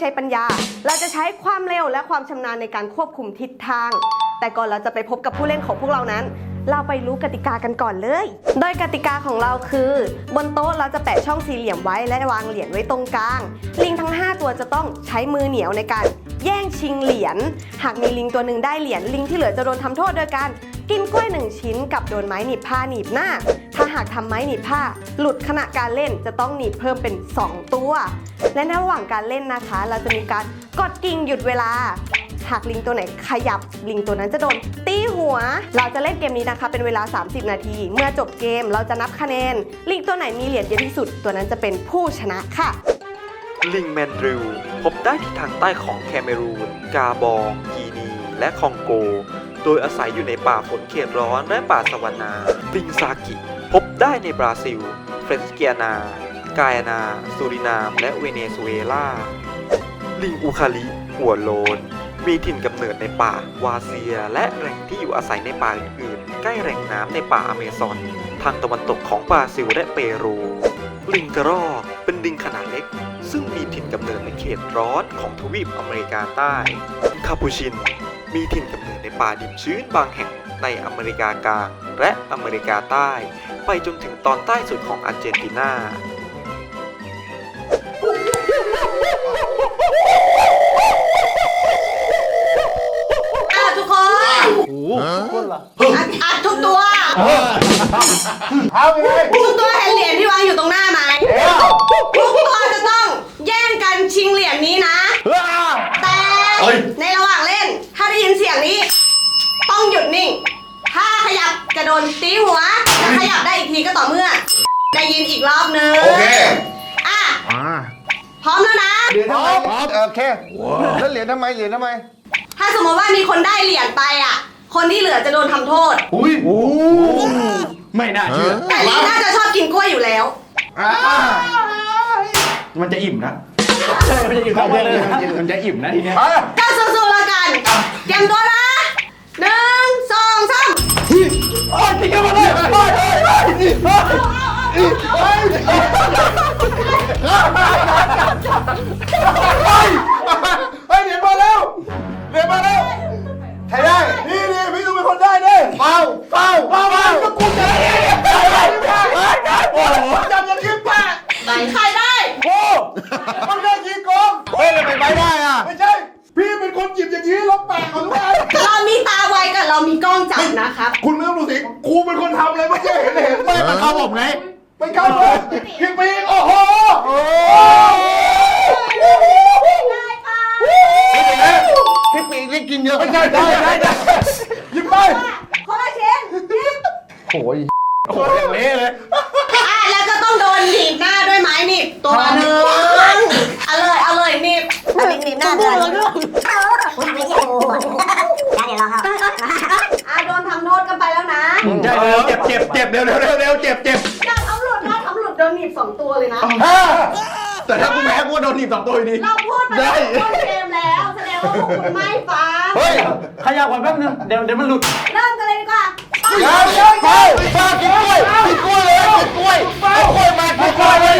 ใช้ปัญญา เราจะใช้ความเร็วและความชำนาญในการควบคุมทิศทาง แต่ก่อนเราจะไปพบกับผู้เล่นของพวกเรานั้น เราไปรู้กติกากันก่อนเลย โดยกติกาของเราคือ บนโต๊ะเราจะแปะช่องสี่เหลี่ยมไว้และวางเหรียญไว้ตรงกลาง ลิงทั้ง 5 ตัวจะต้องใช้มือเหนียวในการแย่งชิงเหรียญ หากมีลิงตัวหนึ่งได้เหรียญลิงที่เหลือจะโดนทำโทษโดยการ กินกล้วยหนึ่งชิ้นกับโดนไม้หนีบผ้าหนีบหน้า ถ้าหากทำไม้หนีบผ้า หลุดขณะการเล่นจะต้องหนีบเพิ่มเป็น 2 ตัว และในระหว่างการเล่นนะคะ เราจะมีการกดกิ่งหยุดเวลา หากลิงตัวไหนขยับลิงตัวนั้นจะโดนตีหัว เราจะเล่นเกมนี้นะคะ เป็นเวลา 30 นาที เมื่อจบเกมเราจะนับคะแนน ลิงตัวไหนมีเหรียญเยอะที่สุด ตัวนั้นจะเป็นผู้ชนะค่ะลิงแมนดริลพบได้ที่ทางใต้ของแคเมรูน กาบอง กีนี และคองโก โดยอาศัยอยู่ในป่าฝนเขตร้อนและป่าสวรรนาลิงซากิ พบได้ในบราซิล เฟรนสเกียนา กายนา ซูรินาม และเวเนซุเอลา ลิงอูคาลิหัวโลน มีถิ่นกำเนิดในป่าวาเซีย และแหล่งที่อยู่อาศัยในป่าอื่นๆ ใกล้แหล่งน้ำในป่าอเมซอน ทางตะวันตกของบราซิลและเปรูลิงกระรอกเป็นลิงขนาดเล็ก ซึ่งมีถิ่นกำเนิดในเขตร้อนของทวีปอเมริกาใต้คาปูชิน มีถิ่นกำเนิดใน ป่าดิบชื้นบางแห่งในอเมริกากลาง และอเมริกาใต้ ไปจนถึงตอนใต้สุดของอาร์เจนตินาอะทุกคนอัดอัดทุกตัวเอาไปเลยทุกตัวเห็นเหรียญที่วางอยู่ตรงหน้าไหมทุกตัวจะต้องแย่งกันชิงเหรียญนี้นะ แต่ในระหว่างเล่น ถ้าได้ยินเสียงนี้ ต้องหยุดนิ่ง ถ้าขยับจะ โดนตีหัวจะขยับได้อีกทีก็ต่อเมื่อ ได้ยินอีกรอบนึงโอเค อะพร้อมแล้วนะ เหรียญทำไมโอเคแล้วเหรียญทำไมเหรียญทำไมถ้าสมมติว่ามีคนได้เหรียญไปอะ คนที่เหลือจะโดนทำโทษ อุ้ยโอ้ไม่น่าเชื่อ แต่ลิงน่าจะชอบกินกล้วยอยู่แล้ว อ่ามันจะอิ่มนะใช่มันจะอิ่มนะมันจะอิ่มนะทีเนี้ย ไป ก็สู้ๆแล้วกันเตรียมตัวนะ โอ้ยตีกันมาเลยโอ้ยโอ้ยเฮ้ยเหรียญมาแล้วเหรียญมาแล้วใครได้ นี่นี่พี่ต้องเป็นคนได้ดิเฝ้าเฝ้าเฝ้าเฝ้าก็กูจะได้ได้ได้ได้โอ้โหจำยังคิดปะใครได้โอ้มันได้ยิงกองเฮ้ยทำไมไม่ได้อะไม่ใช่ พี่เป็นคนหยิบอย่างนี้แล้วแปะของทุกอันเรามีตาไวกับเรามีกล้องจับนะครับคุณไม่ต้องดูสิกูเป็นคนทำเลยไม่ใช่เห็นเห็นไม่มันเข้าผมไงไม่เข้าเลยยิงไปอีกโอ้โหโอ้ได้ค่ะพี่ปีกนี่กินเยอะไม่ใช่ได้ได้ได้ยิงไปคนละชิ้นหยิบโอ้ยโอ้ยเละเลยอะแล้วก็ต้องโดนหนีบหน้าด้วยไม้หนีบตัวหนึ่งเอาเลยเอาเลยหนีบ เอาลิงก์หนีบหน้าเลยคุณไม่ใช่กูอะเดี๋ยวเราครับ อะโดนทำโทษกันไปแล้วนะ ใช่เร็วเจ็บเจ็บเจ็บเร็วเร็วเร็วเร็วเจ็บเจ็บถ้าทำหลุดถ้าทำหลุดโดนหนีบสองตัวเลยนะแต่ถ้ากูแพ้กูโดนหนีบสองตัวอยู่ดี เราพูดมาตั้งแต่ต้นเกมแล้วแสดงว่าพวกคุณไม่ฟังเฮ้ยขยับก่อนแป๊บนึงเดี๋ยวเดี๋ยวมันหลุดเริ่มกันเลยดีกว่าไปยังยังไปป้ากินกล้วยกินกล้วยเลยกินกล้วยเอากล้วยมากินกล้วยเลย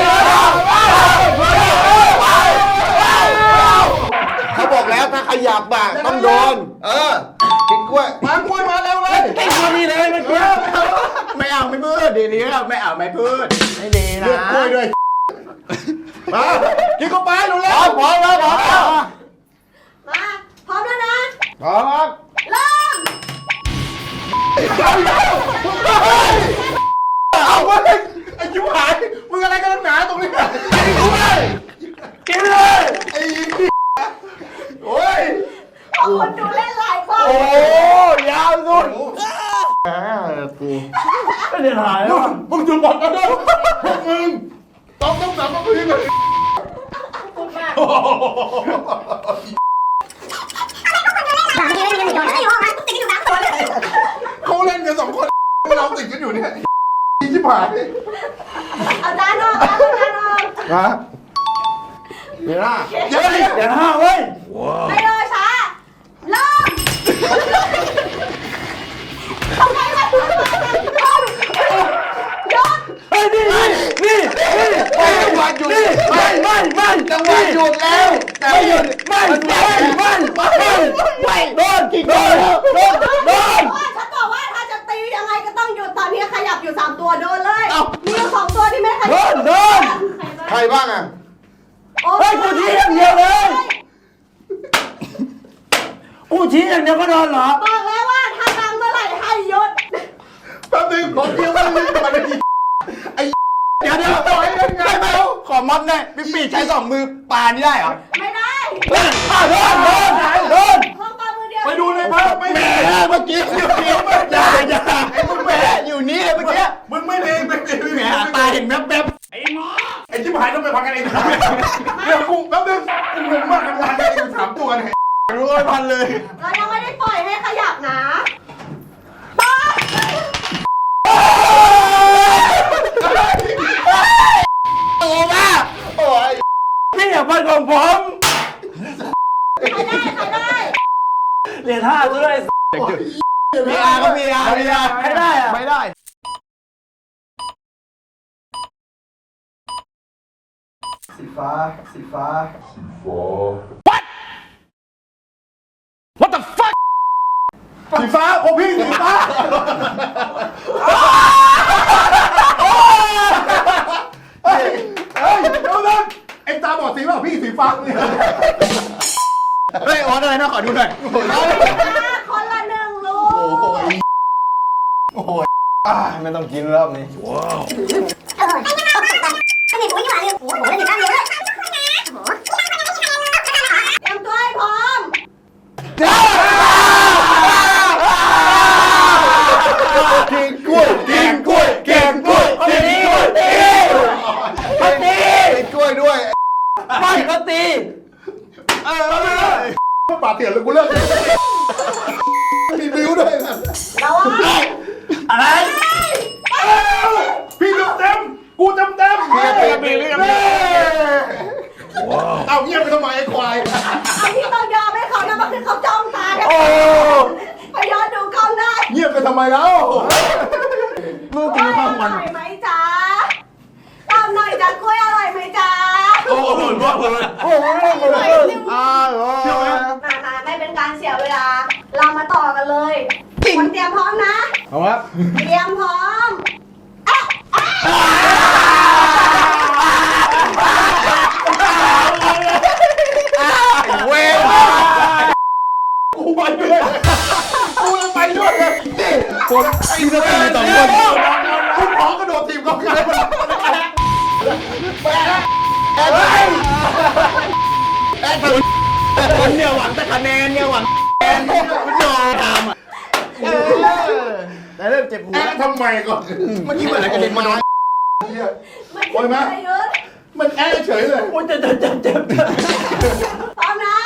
เขาบอกแล้วถ้าขยับอะต้องโดน เออกินกล้วยมากล้วยมา นี้เลยเมื่อกี้ไม่เอาไม่พูดดีนี้ไม่เอาไม่พูดไม่ดีนะเลือกกล้วยด้วยมากินเข้าไปเร็วๆพร้อมแล้วพร้อมแล้วมาพร้อมแล้วนะพร้อมเริ่ม เอาไปไอ้ชิบหายมึงอะไรกันนักหนาตรงนี้ไอ้กูเลย กินเลย ไอ้โอ้ย พอคนดูเล่นหลายคน โอ้ยาวสุดกู ไม่ได้ถ่ายแล้วมึงจุดบอลกันด้วยพวกมึงต้องต้องสามต้องพึ่งเลยพูดมากถามที่ไม่มีเงินอยู่ห้องนั้นติดอยู่น้ำตัวเลยเขาเล่นกันสองคน เราติดกันอยู่เนี่ยชิบหายเอาจานออกเอาจานออกฮะเดี๋ยวนะเดี๋ยวเดี๋ยวห้าเว้ยไม่รอช้าเริ่มทำไมล่ะหยุดเฮ้ยนี่นี่นี่นี่จังหวะหยุดนี่ไม่ไม่ไม่จังหวะหยุดแล้วแต่ไม่หยุดไม่ไม่ไม่ไม่ไม่โดนโดนโดนโดนฉันบอกว่าถ้าจะตียังไงก็ต้องหยุดตอนนี้ขยับอยู่สามตัวโดนเลยมีอยู่สองตัวที่ไม่ขยับโดนโดนใครบ้างอะเฮ้ยกูชี้อย่างเดียวเลยกูชี้อย่างเดียวก็โดนเหรอ ขอมัดหน่อยพี่ปีใช้สองมือปานี่ได้เหรอไม่ได้โดนโดนโดนโดนลองปามือเดียวไปดูในภาพไม่แหมมีเมื่อกี้อยู่นี่อย่าอย่าไอ้มึงแหมอยู่นี่เมื่อกี้มึงไม่ดีไม่ดีไม่แหมดีตาเห็นแวบแวบไอ้ชิบหายต้องไปพักกันเองเดี๋ยวกูแป๊บนึงกูงงมากทำงานกันเองสามตัวเนี่ยรู้ไอ้พันเลยเรายังไม่ได้ปล่อยให้ขยับนะปา โอ้มา โอ้ย นี่อย่าพันของผมใครได้ใครได้เหรียญห้าซะด้วยมีอาก็มีอามีอาไม่ได้อะไม่ได้สีฟ้าสีฟ้า What the fuck สีฟ้าโอ้พี่สีฟ้า ไอ้ตาบอดสีเปล่าพี่สีฟ้าเนี่ยเฮ้ยออนอะไรนะขอดูหน่อยคนละหนึ่งลูกไม่ต้องกินรอบนี้เออไอ้เนี่ยไอ้นี่ผมไม่มาเลยโอ้โหผมเล่นอยู่ข้างเดียวเลยโอ้โหเตรียมตัวให้พร้อมกินกล้วยกินกล้วยกินกล้วยกินกล้วย ตีเขาตี กินกล้วยด้วย ไม่เขาตี เออปาเถื่อนเลยกูเลิกมีบิวด้วยนะระวังอะไร พี่เต็มเต็มกูเต็มเต็มพี่เต็มพี่เต็มเอาเงียบไปทำไมไอ้ควายเอาที่ต้องยอมให้เขานะมันคือเขาจ้องตาเนี่ยโอ้ไปย้อนดูกล้องได้ เงียบไปทำไมแล้วลูกกกิล้นวยข้าอวมันร่อยไหมจ๊ะ ตามหน่อยจ้ะกล้วยอร่อยไหมจ๊ะโอ้โหว่าเลยโอ้โหอ้าวโอ้ยมามาไม่เป็นการเสียเวลา เรามาต่อกันเลยคนเตรียมพร้อมนะเอาครับเตรียมพร้อมเวรกูไปด้วยกูจะไปด้วยเลยนี่คนไอ้เรื่องสองคนกูขอกระโดดทีมเขากันแปะแอนแอน คนเนี่ยหวังแต่คะแนนเนี่ยหวังแอนมันยอมทำอะแต่เริ่มเจ็บหัวแอนทำไมก่อนเมื่อกี้เหมือนอะไรกระเด็นมาโดนมันโอ้ยไหมไม่เยอะมันแอนเฉยเลยโอ้ยเจ็บเจ็บเจ็บเจ็บพร้อมนะ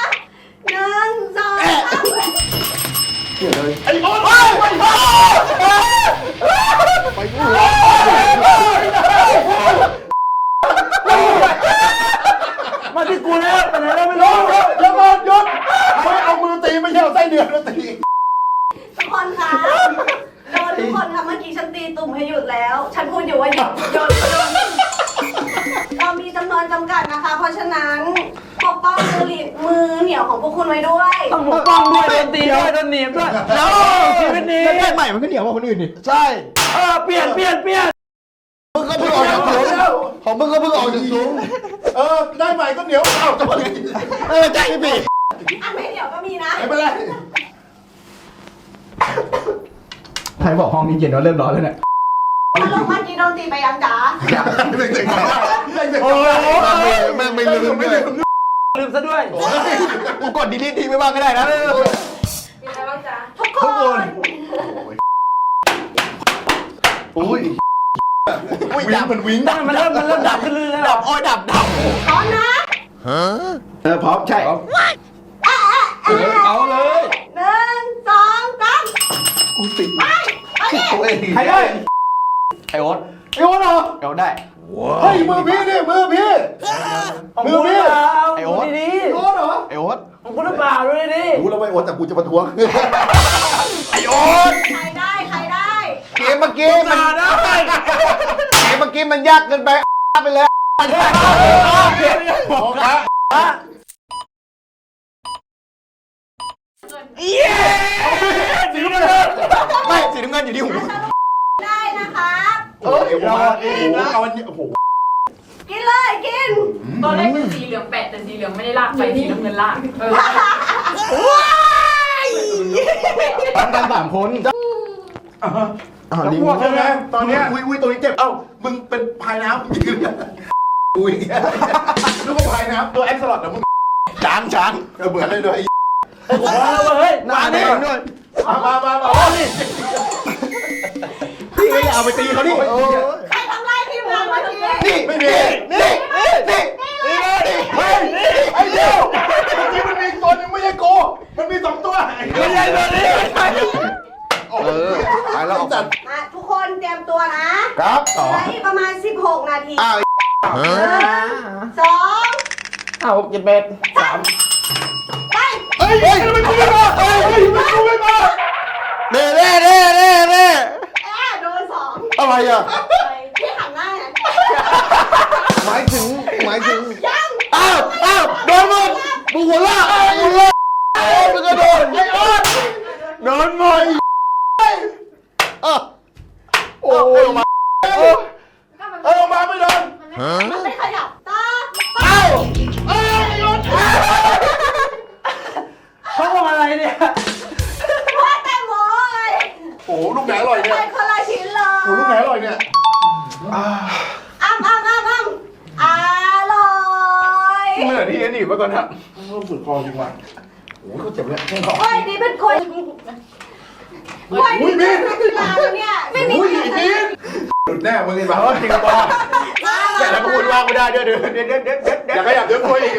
หนึ่งสองสามไอ้โอ๊ตไปกู มาที่กูแล้วไปไหนแล้วไม่ยรู้ศแล้วก็ยศไม่เอามือตีไม่ใช่เอาไส้เดือนมาตี ทุกคนคะโดนทุกคนค่ะเมื่อกี้ฉันตีตุ่มให้หยุดแล้ว ฉันพูดอยู่ว่าหยุดหยุดหยุดเรามีจำนวนจำกัดนะคะ เพราะฉะนั้นปกป้องมือหลีมือเหนียวของพวกคุณไว้ด้วย ต้องปกป้องด้วยโดนตีด้วยโดนหนีบด้วยแล้วชีวิตนี้ ได้ใหม่มันก็เหนียวกว่าคนอื่นดิ ใช่ เออเปลี่ยนเปลี่ยนเปลี่ยน มึงก็เพิ่งออกจากสูงของมึงก็เพิ่งออกจากสูงเออได้ใหม่ก็เหนียวเอ้าจะมาเออใจพี่อันไม่เหนียวก็มีนะ ไม่เป็นไรใครบอกห้องนี้เย็นว่าเริ่มร้อนแล้วเนี่ยสรุปเมื่อกี้โดนตีไปยังจ๋าเด็กๆโอ้แม่งไม่ลืมไม่ลืมลืมซะด้วยกูกดดีลีททิ้งไปบ้างก็ได้นะมีอะไรบ้างจ๊ะทุกคนอุ้ย วิ่งดับมันวิ่งดับมันเริ่มมันเริ่มดับขึ้นเรื่อยๆดับอ้อยดับดับพร้อมนะฮะเออพร้อมใช่เอาเลยหนึ่งสองสามกูติดไปไปใครได้ไอโอ๊ตไอโอ๊ตเหรอเอโอ๊ตได้เฮ้ยมือพี่นี่มือพี่มือพี่ไอโอ๊ตดีโอ๊ตเหรอไอโอ๊ตของกูหรือเปล่าด้วยดิรู้แล้วไอโอ๊ตแต่กูจะประท้วงไอโอ๊ต เกมเมื่อกี้มันเกมเมื่อกี้มันยากเกินไปไปเลยโอ้ครับสีน้ำเงินไม่สีน้ำเงินอยู่ที่หูได้นะคะเออเราโอ้โหเอาอันนี้โอ้โหกินเลยกิน ตอนแรกเป็นสีเหลืองแปะแต่สีเหลืองไม่ได้ลากไปสีน้ำเงินลากเออทำกันสามคน อ่าลิงใช่ไหมตอนเนี้ยอุ้ยอุ้ยตัวนี้เจ็บ เอ้า มึงเป็นพายน้ำยืนอุ้ยนึกว่าพายน้ำตัวแอ็กซ์สลอดนะมึงช้างช้างเออเหมือนเลยด้วยเฮ้ยหน้าแดงด้วยมามามามานี่พี่ก็อย่าเอาไปตีเขาดิใครทำลายทีมงานเมื่อกี้นี่ไม่มีนี่นี่นี่นี่เฮ้ยไอ้เดียวเมื่อกี้มันมีตัวนึงไม่ใช่กูมันมีสองตัวไม่ใช่ตัวนี้ เออไปแล้วจัดมาทุกคนเตรียมตัวนะครับต่อเหลืออีกประมาณ 16 นาทีอ้าวหนึ่งสองอ้าวเจ็ดเป็ดสามไปเฮ้ยเฮ้ยทำไมกูไม่มาเฮ้ยทำไมกูไม่มาเน่เน่เน่เน่เน่แอะโดนสองอะไรอะพี่หันหน้าไงหมายถึงหมายถึงยังอ้าวอ้าวโดนหมดมึงหัวละหัวละโอ้มึงก็โดนไอ้ออดโดนหมด เออโอ้ยมาเออเออมาไม่โดนมันไม่ขยับตาเอ้าเอ้ยหยุดเขาทำอะไรเนี่ยว่าแต่หมอยโอ้ลูกไหนอร่อยเนี่ยไปคนละชิ้นเลยโอ้ลูกไหนอร่อยเนี่ยอ้ำอ้ำอ้ำอ้ำอร่อยเมื่อที่นี่มาก่อนนะรู้สึกคอจริงว่ะโอ้ยเขาเจ็บเลยโอ้ยนี่เป็นคนโอ้ยอุ้ยนี่มีเป็นนักกีฬาเนี่ยไม่มีอุ้ยใครอีเลพียนหยุดแน่มึงไอ้บ้าจริงป่ะแต่แล้วพูดว่าไม่ได้เดี๋ยวเดี๋ยวเดี๋ยวเดี๋ยวเดี๋ยวเดี๋ยวอย่าขยับเดี๋ยวคุยอีก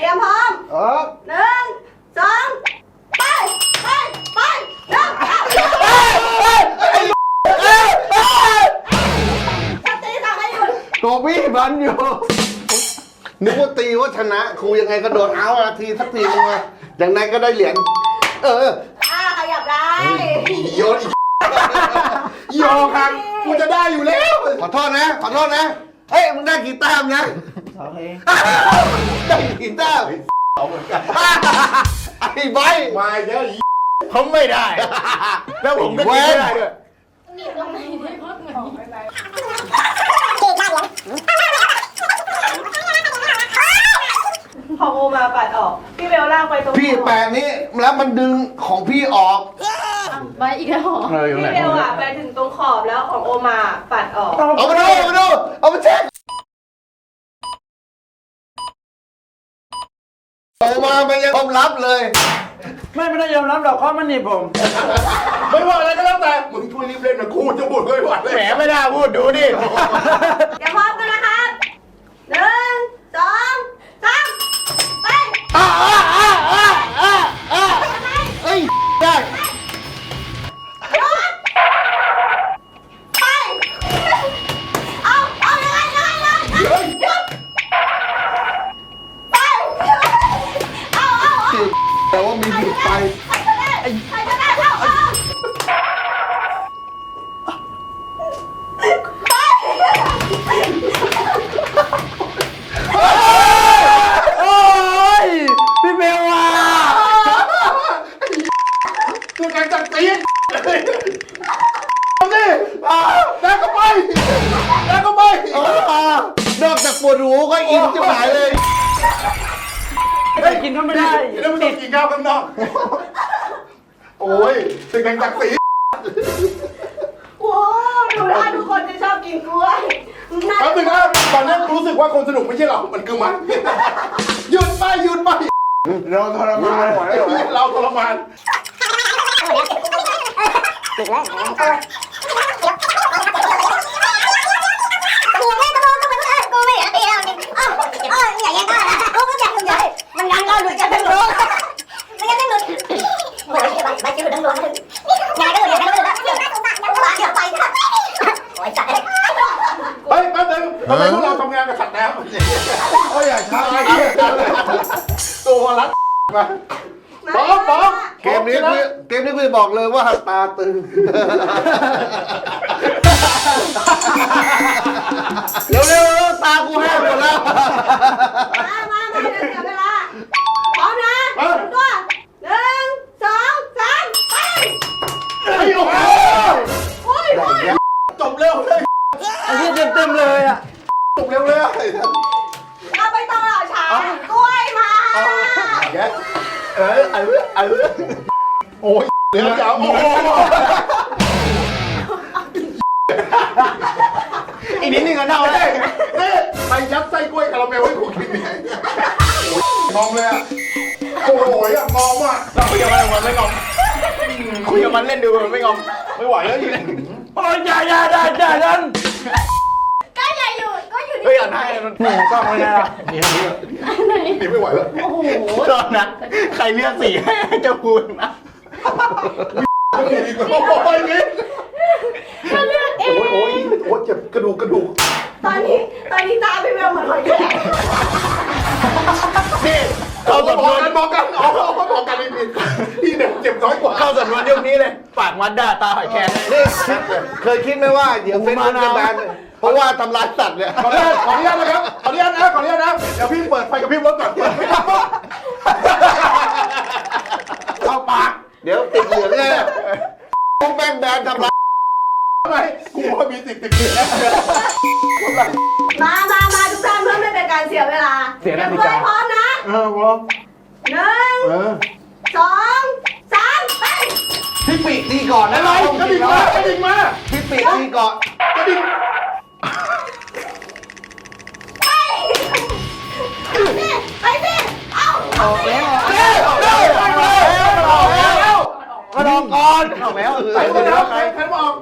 เตรียมพร้อมเออหนึ่งสองไปไปไปเริ่มสติสั่งให้หยุดตัวพี่บันอยู่นึกว่าตีว่าชนะครูยังไงก็โดนเอาอะทีสักทีนึงอะอย่างนั้นก็ได้เหรียญเอออ่าขยับ ได้โยนอีกโยนครับกูจะได้อยู่แล้วขอโทษนะ ขอโทษนะ เฮ้ย มึงได้กีตาร์มั้ยยังโอเคได้กีตาร์ไอ้ใบมาเยอะผมไม่ได้ แล้วผมก็ไม่ได้ด้วยพอ โอมาปัดออก พี่เบลลากไปตรงพี่แปะนี้แล้วมันดึงของพี่ออกไปอีกแล้วเหรอเอออยู่ไหนพี่เบลอะไปถึงตรงขอบแล้วของโอมาปัดออกเอามาดูเอามาดูเอามาเช็คโอมามันยังยอมรับเลย ไม่ไม่ได้ยอมรับหรอกข้อมันหนีบผม ไม่ว่าอะไรก็แล้วแต่มึงช่วยรีบเล่นนะครูจะบ่นไม่ไหวเลยแหมไม่ได้พูดดูดิ เดี๋ยวพร้อมกันนะครับหนึ่งสองสามไป อ่าอ่าอ่าอ่าอ่าอ้าเอ้ยได้ บอกเลยว่าตาตึง เดี๋ยวเดี๋ยวโอ้โหอีกนิดนึงก็เน่าเอาแล้วได้นี่ไปยัดไส้กล้วยคาราเมลให้กูกินเนี่ยโอ้ยงอมเลยอะโอ้โหอะงอมอะเราคุยกับมันมันไม่งอมคุยกับมันเล่นดูมันไม่งอมไม่ไหวแล้วอยู่เลยโอ้ยอย่าอย่าอย่าอย่าดันก็อย่าหยุดก็อยู่เฮ้ยนี่อ่านให้มันหนูกล้องไม่ได้ละนี่นี่ไม่ไหวแล้วตอนนะใครเลือกสีให้เจ้าคุณนะ โอ้ยนี่ก็เลือกเอโอ้ยโอ้ยโอ้ยเจ็บกระดูกกระดูกตอนนี้ตอนนี้ตาพี่เบลเหมือนคนแก่นี่เข้าสำนอกวนกันอกกันเอเอาบอกกันนี่พี่เนี่ยเจ็บน้อยกว่าเข้าสำนวนยุคนี้เลยปากมัดด่าตาหอยแครงนี่เคยคิดไหมว่าเดี๋ยวเฟซบุ๊กจะแบนเพราะว่าทำร้ายสัตว์เนี่ยขออนุญาตขออนุญาตนะครับขออนุญาตนะขออนุญาตนะเดี๋ยวพี่เปิดไฟกับพี่รถก่อนเปิดไม่ได้ ปีกีก่อนกระดิ่งไปสิเอาออกแล้วเร็วเร็วเร็วออกแล้วก็ลองก่อนออกแล้วใส่ใส่ไปไปแล้วใครใครบอก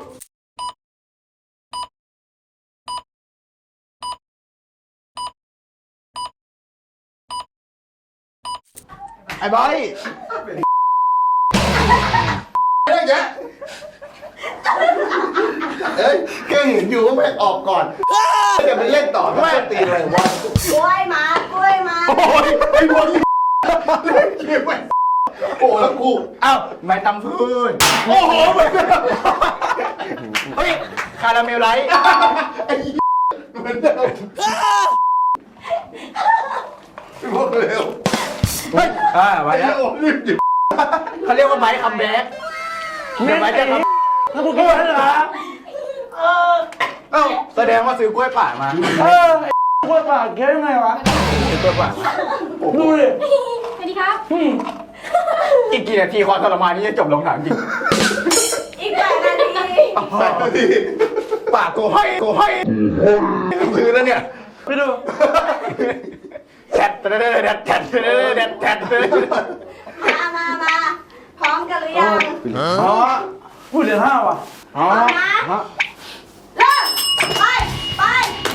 ไอ้บอยเรื่อง เงี้ยเอ้ยแค่เห็นอยู่ว่าแม่งออกก่อนจะไปเล่นต่อไม่ตีอะไรวะกล้วยมากล้วยมาโอ้ยไอ้พวกนี้เล่นเกมไปโอ้แล้วกูเอ้าไม่ตำพื้นโอ้โหเหมือนกันเฮ้ยคาราเมลไลท์ไอ้เหมือนเดิมพวกเร็วอ่าไปไอ้แล้วโอ้รีบหยิบเขาเรียกว่าไบค์คัมแบ็กเดี๋ยวไบค์จะทำ แล้วกูกินแล้วเหรอเออเอ้าแสดงว่าซื้อกล้วยป่ามาเออไอ้กล้วยป่าเคี้ยวยังไงวะซื้อกล้วยป่ามาดูดิสวัสดีครับ อืมอีกกี่นาทีความทรมานนี้จะจบลงถามจริงอีกแปดนาทีใส่นาทีปากกูห้อยกูห้อยซื้อแล้วเนี่ยไปดูแทดแทดแทดแทดแทดแทดแทดมามามาพร้อมกันหรือยังอ๋อ พูดเดือนห้าว่ะอ๋อพร้อมนะเริ่มไป ไป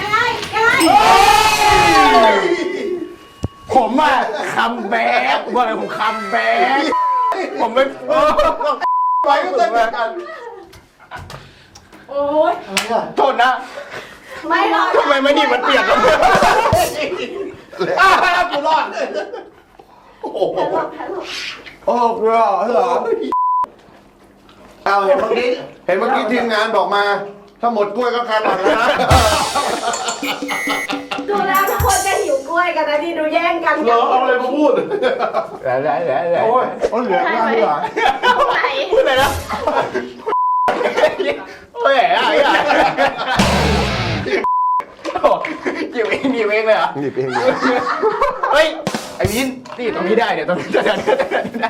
ยังไง ยังไงผมอะคัมแบ็กว่าอะไรผมคัมแบ็กผมไม่ไปก็เต้นเหมือนกันโอ้ยโทษนะไม่รอดทำไมไม่ดีมันเปียกแล้วอ้าวกูรอดโอ้โหแพ้หลบแพ้หลบโอ้เหรอเหรอ เอาเห็นเมื่อกี้เห็นเมื่อกี้ทีมงานบอกมา ถ้าหมดกล้วยก็คาหลังแล้วนะดูแล้วทุกคนจะหิวกล้วยกันนะที่ดูแย่งกันเหรอเอาอะไรมาพูดแล้วแล้วแล้วโอ้ยโอ้ยเหลือมากเหรอไหนพูดอะไรนะโอ้ยอะไรอะจิ๋วเองจิ๋วเองเลยเหรอนี่เป็นไงเฮ้ยไอ้วินนี่ตรงนี้ได้เนี่ยตรงนี้ได้ได้ได้ได้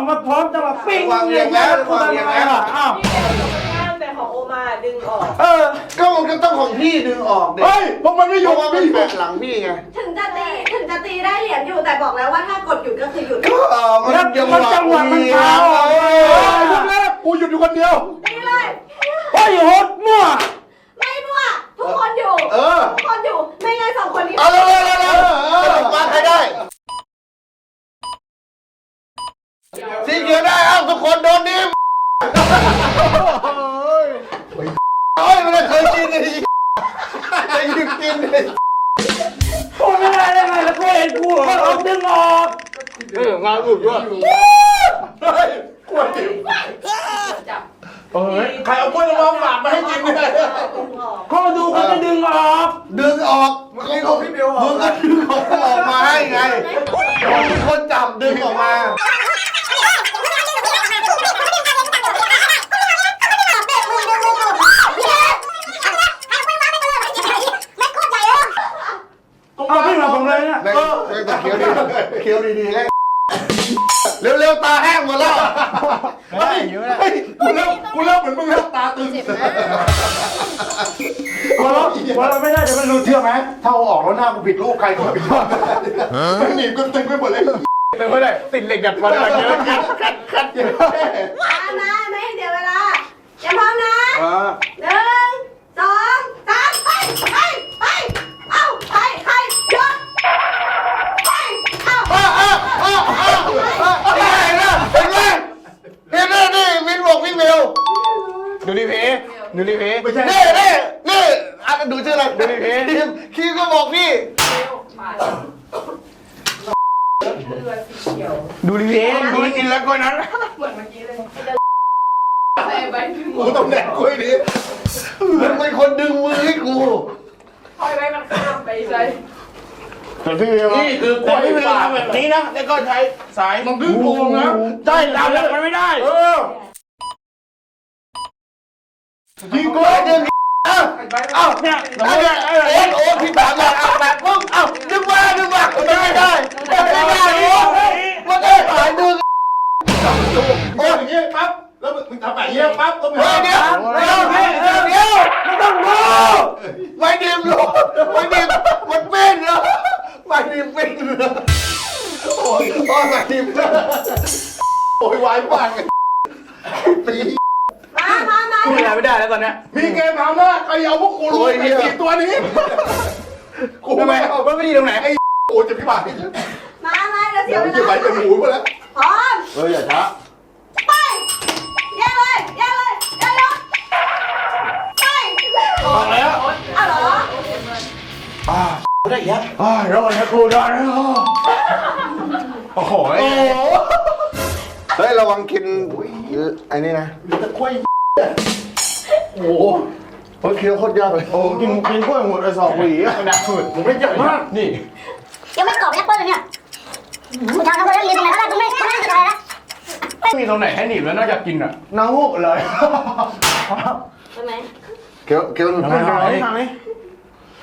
ออกมาพร้อมจังหวะปิ้งวางเวียงแล้วกูทำวางเวียงไงแล้วล่ะอ้าวแต่ของโอมาดึงออก เออก็มันก็ต้องของพี่ดึงออกเด็เฮ้ยพวกมันไม่อเพยู่ราะว่ามันพี่แปะหลังพี่ไงถึงจะตีถึงจะตีได้เหรียญอยู่แต่บอกแล้วว่าถ้ากดหยุดก็คือหยุดก็เออมันแล้วจังหมันจังหวะวะมันเท้าอะเฮ้ยพวกนั้นกูหยุดอยู่คนเดียวตีเลยโอ้ยโหดมั่วไม่มั่วทุกคนอยู่เออทุกคนอยู่ไม่งั้นสองคนนี้เอาเลยเลยเลยเออมาใครได้ สีเขียวได้เอ้าทุกคนโดนนิ่มโอ้ยมันเคยกินเลยจะหยุดกินเลยกูไม่ได้ได้ไงแล้วกูเห็นกูมันออกดึงออกเอองานหลุดด้วยกล้วยจิ๋วจับเฮ้ยใครเอากล้วยน้ำว้าฝากมาให้กินเนี่ยเขามาดูเขาจะดึงออก ดึงออกมึงก็พี่เบลมึงก็ดึงออกออกมาให้ไงมีคน ด้จะมันรู้เชื่อไหมถ้าเอาออกแล้วหน้ากูผิดรูปใครก็ผิดชอบไม่หนีบกูตึงไปหมดเลยเป็นไม่ได้ติดเหล็กดัดฟันอะไรเงี้ยคัดคัดเยอะมานะไม่ให้เสียเวลาอย่าพร้อมนะอ่าหนึ่งสองสามไปไปไปเอ้าใครใครหยุดไปเอ้าอ้าวอ้าวอ้าวอ้าวเห็นไหมเห็นไหมเห็นไหมนี่วินบอกพี่เบลดูดิเพดูดิเพไม่ใช่นี่นี่นี่อะ ดูชื่ออะไรดูดิพี่คิวก็บอกพี่ เร็วมาเรือสีเขียวดูดิเพดูกินแล้วก็นั้นเหมือนเมื่อกี้เลยแต่ใบถึงหมกูดต้องแดกกล้วยดิมึงเป็นคนดึงมือให้กูคอยไว้มันข้ามไปเลยแต่พี่เบลนี่คือกล้วยฝากแบบนี้นะแล้วก็ใช้สายมันดึงโกงนะใช่ดาวแล้วมันไม่ได้ เออยิงกล้วยดึง เอ้าเนี่ยเอาเนี่ยโอ๊ตโอ๊ตพี่ถามเลยเอาแบบปุ๊บเอ้าดึงมาดึงมาไม่ได้ไม่ได้โอ๊ตมันได้หายดึงโอ้ยอย่างงี้ปั๊บแล้วมึงทำแบบนี้ปั๊บก็ไม่เฮ้ยเดี๋ยวเดี๋ยวเดี๋ยวเดี๋ยวมันต้องรู้ไม่ดิมหรอกไม่ดิมมันเป็นเหรอไม่ดิมเป็นเหรอโอ้ยโอ้ยไม่ดิมโอ้ยวายบ้านกันปี พูดอะไรไม่ได้แล้วตอนเนี้ยมีเกมถามว่าใครเอาพวกกูรู้ไอ้สี่ตัวนี้ กูไม่เอามันไม่ดีตรงไหนไอ้กูจะพิบัติมามาเดี๋ยวเสีเดี๋ยยวเวมันจะไปลาเป็นหมูไปแล้วพร้อมเฮ้ยอย่าช้าไปแยกเลยแยกเลยแยกยกไปออกแล้วเอาเหรอได้ยัดอ่าแล้วมันจะกูได้แล้วโอ้โหโอ้เฮ้ยระวังกินไอ้นี่นะตะกล้วย โอ้โหเฮ้ยเคี้ยวโคตรยากเลยโอ้กินกินกล้วยหมดไอ้สองหวีอะหนักสุดผมไม่ใหญ่มากนี่ยังไม่กรอบแอปเปิ้ลเลยเนี่ยมึงทำทำคนเล่นยืนตรงไหนก็ได้กูไม่กูไม่รู้สึกอะไรนะไม่มีตรงไหนให้หนีบแล้วนอกจากกินอะน้ำมูกเลยใช่ไหมเคี้ยวเคี้ยวหลุดทำไมทำไม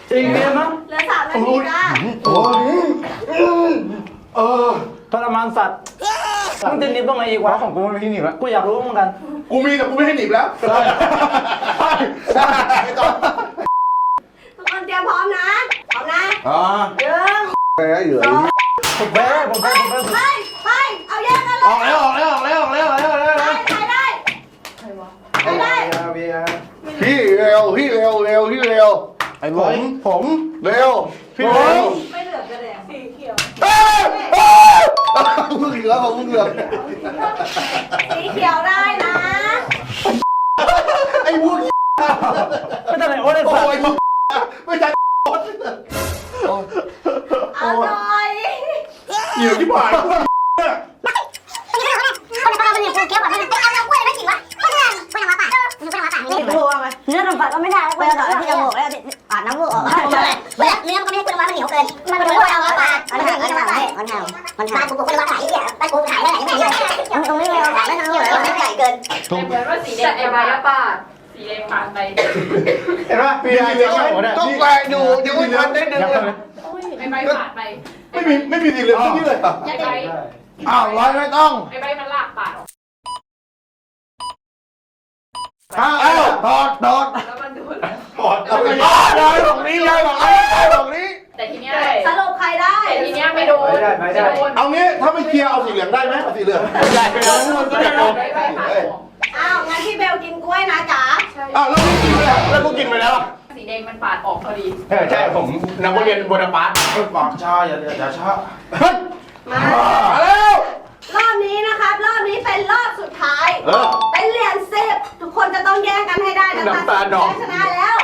จริงเนี่ยนะเหลือสามนาทีจ้าโอ้ยเออทรมานสัตว์มึงจะหนีบตรงไหนอีกวะของกูไม่มีหนีบอะกูอยากรู้เหมือนกัน กูมีแต่กูไม่ให้หนีบแล้วไม่ต้องทุกคนเตรียมพร้อมนะ พร้อมนะอ่าหนึ่งแพ้เหยื่อสองผมแพ้ผมแพ้ผมแพ้ไปไปเอาแยกกันเลออยกแล้วออกแล้วออกแล้วออกแล้วออกแล้วออกแล้วไปใครได้ใครได้พี่เร็วพี่เร็วเร็วพี่เร็วไอ้ผมผมเร็ว พี่เร็วไม่เหลือกระแดงสีเขียว เอ้ยเอ้ยมึงเหลือของมึงเหลือสีเขียวได้นะไอ้พวกไม่ต้องไหนโอ้ยไอ้โอ้สัตว์ยไม่ใช่เอาหน่อยเหยื่อที่ผ่านคนคนคนมันเนี่ยกูเคี้ยวแบบมันเอาเอากล้วยไม่กินวะกล้วยกล้วยน้ำว้าป่ะกล้วยน้ำว้าป่ะนี่ดูว่าไหมเนื้อขนมปังก็ไม่ได้กล้วยน้ำว้าที่จมูกแล้วปาดน้ำมูกออก เป็นกล้วยน้ำว้าป่ะมันห่างมันห่างมันห่างมันห่างบ้านกูปลูกกล้วยน้ำว้าขายเนี่ยบ้านกูขายได้ไหนไม่ได้เอาไม่เอาไม่เอาไม่ใหญ่เกินแต่เหมือนว่าสีแดงแต่ไอ้ใบอะปาดสีแดงปาดไปเห็นป่ะปีอาร์เจ้าหัวเนี่ยต้องแหวกอยู่ยังไม่ทันได้ดึงเลยไอ้ใบปาดไปไม่มีไม่มีสีเหลืองที่นี่เลยอะไอ้ใบอ้าวร้อยไม่ต้องไอ้ใบมันลากปาดออกอ้าวถอดถอดแล้วมันดูดถอดเอาไปอ้าวย้ายของนี้ย้ายของนี้ย้ายของนี้ แต่ทีเนี้ยสรุปใครได้ แต่ทีเนี้ยไม่โดนไม่โดนเอางี้ถ้าไม่เคลียร์เอาสีเหลืองได้ไหมเอาสีเหลืองได้ไปแล้วมันก็จะโดนไอ้ใบปาดออกอ้าว งั้นพี่เบลกินกล้วยนะจ๊ะอ้าวแล้วกูกินไปแล้วแล้วกูกินไปแล้วสีแดงมันปาดออกพอดี เออใช่ผมนักเรียนโบนาปาร์ตปากชาอย่าอย่าช้ามา มาแล้ว รอบนี้นะครับ รอบนี้เป็นรอบสุดท้าย เออ เป็นเหรียญสิบทุกคนจะต้องแย่งกันให้ได้นะคะน้ำตาหนองชนะแล้ว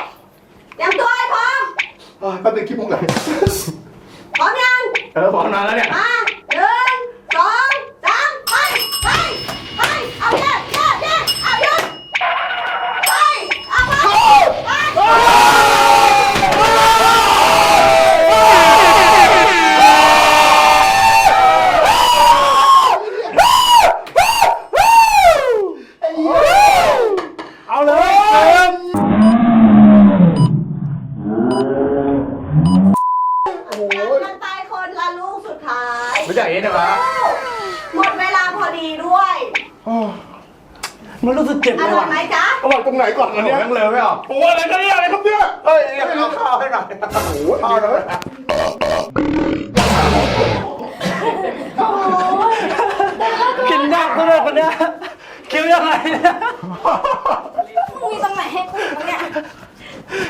เตรียมตัวให้พร้อม เออ แป๊บนึงคิดมุกไหนพร้อมยัง เออบอกนานแล้วเนี่ย มาหนึ่งสองสามไปไปไปเอาแย่แย่แย่เอาหยุดไปเอาไปไป เอาเลย กันไปคนละลูกสุดท้าย รู้จักเอ็นเหรอ หมดเวลาพอดีด้วย มันรู้สึกเจ็บ อ เลย ร่อย ว่ะ ไหมจ๊ะ เอา ไว้ตรงไหนก่อนอัอันนนี้เนี้ยยังเลยไม่ออกโอ้อะไรกันเนี่ยอะไรครับเนี่ยเฮ้ยเรียกเอาข้าวให้หน่อยโอ้โหเอาเลยกินยากซะด้วยคนเนี้ยเคี้ยวยังไงเนี่ยมีตรงไหนให้กูอีกมั้งเนี่ย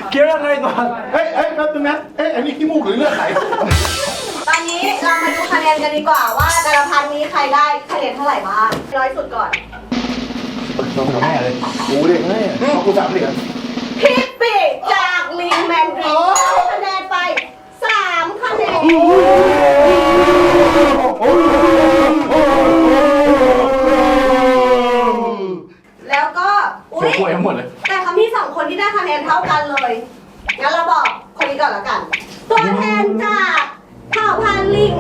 เคี้ยวยังไงก่อนเฮ้ยเฮ้ยแป๊บนึงนะเอ้ยอันนี้ขี้มูกหรือเลือดไหลตอนนี้เรามาดูคะแนนกันดีกว่าว่าแต่ละพันนี้ใครได้คะแนนเท่าไหร่บ้างน้อยสุดก่อน แม่เลยกูดิเอากูสามเหรียญพี่ปีจากลิงแมนดรินได้คะแนนไปสามคะแนนแล้วก็ อุ้เสียยป่วยหมดเลยแต่คำที่สองคนที่ได้คะแนนเท่ากันเลย งั้นเราบอกคนนี้ก่อนละกัน ตัวแทนจากเผ่าพันธุ์ลิง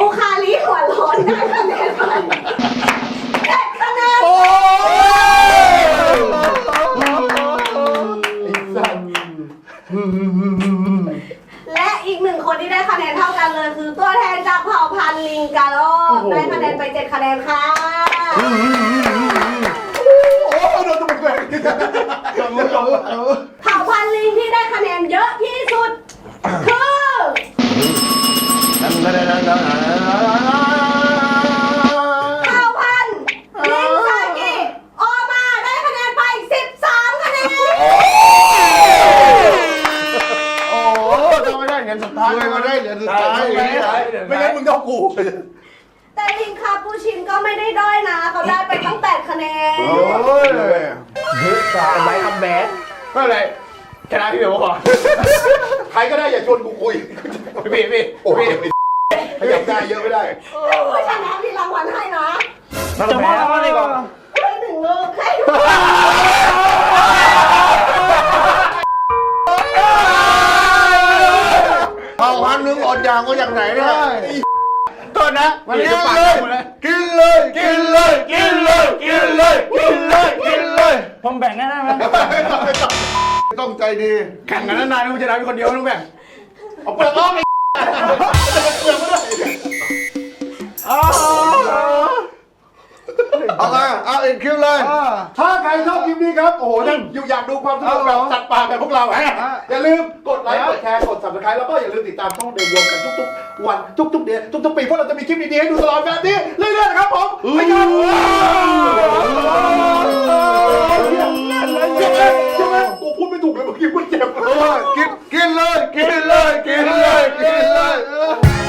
อุคาลิหัวโล้นได้คะแนนไปเจ็ดคะแนน และอีกหนึ่งคนที่ได้คะแนนเท่ากันเลย คือตัวแทนจากเผ่าพันธุ์ลิงกาโลได้คะแนนไปเจ็ดคะแนนค่ะโอ้โดนจมูกเลยจมูกจมูกเผ่าพันธุ์ลิงที่ได้คะแนนเยอะที่สุดคือเแต่ลิงคาปูชินก็ไม่ได้ด้อยนะ เขาได้ไปตั้ง8คะแนน โอ้ยไม้คัมแบ็กก็เลยชนะพี่เบลก่อนใครก็ได้อย่าชวนกูคุยพี่พี่โอ้ยขยับได้เยอะไม่ได้ ผู้ชนะมีรางวัลให้นะจะมอบรางวัลอีกเหรอให้หนึ่งลูกให้เผ่าพันธุ์หนึงอดอยากก็อย่างไหนได้ โทษนะมันเลี้ยงเลยกินเลย กินเลย กินเลย กินเลย กินเลย กินเลย ผมแบ่งได้ไหมต้องใจดี แข่งกันนานๆกูจะได้เป็นคนเดียวต้องแบ่งเอาเปลือกออกไอ้เปลือกไม่ได้ เอามาเอาอีกคิวเลย ถ้าใครชอบคลิปนี้ครับ โอ้โหนั่นอยู่อยากดูความสนุกแบบสัตว์ป่าแบบพวกเราฮะอย่าลืมกดไลค์ กดแชร์ กด subscribe แล้วก็อย่าลืมติดตามช่องเดินรวมกันทุกๆ วันทุกๆเดือนทุกๆปีเพราะเราจะมีคลิปดีๆให้ดูตลอดแบบนี้เรื่อยๆนะครับผมไปกันใช่ไหมกูพูดไม่ถูกเลยเมื่อกี้พูดเจ็บกินกินเลย กินเลย กินเลย